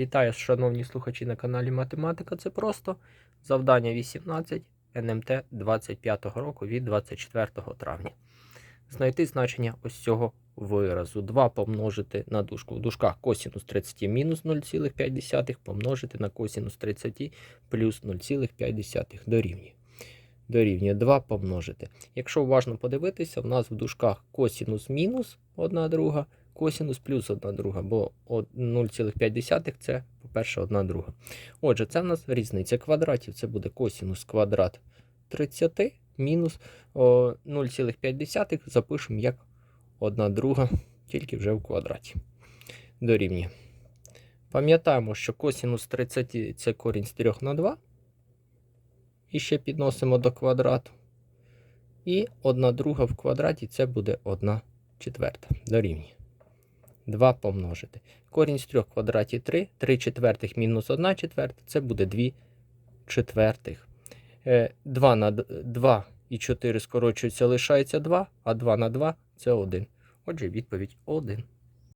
Вітаю, шановні слухачі на каналі Математика. Це просто завдання 18 НМТ 25 року від 24 травня. Знайти значення ось цього виразу. 2 помножити на дужку. В дужках косінус 30 мінус 0,5 помножити на косінус 30 плюс 0,5 дорівнює. Дорівнює 2 помножити. Якщо уважно подивитися, в нас в дужках косінус мінус 1 друга, косінус плюс 1 друга, бо 0,5 це, по-перше, 1 друга. Отже, це в нас різниця квадратів. Це буде косінус квадрат 30 мінус 0,5 запишемо як 1 друга, тільки вже в квадраті. Дорівнює. Пам'ятаємо, що косінус 30 це корінь з 3 на 2. І ще підносимо до квадрату. І 1 друга в квадраті це буде 1 четверта. Дорівнює. 2 помножити. Корінь з 3 в квадраті 3. 3 четвертих мінус 1 четверта це буде 2 четвертих. 2 на 2 і 4 скорочується, лишається 2, а 2 на 2 це 1. Отже, відповідь 1.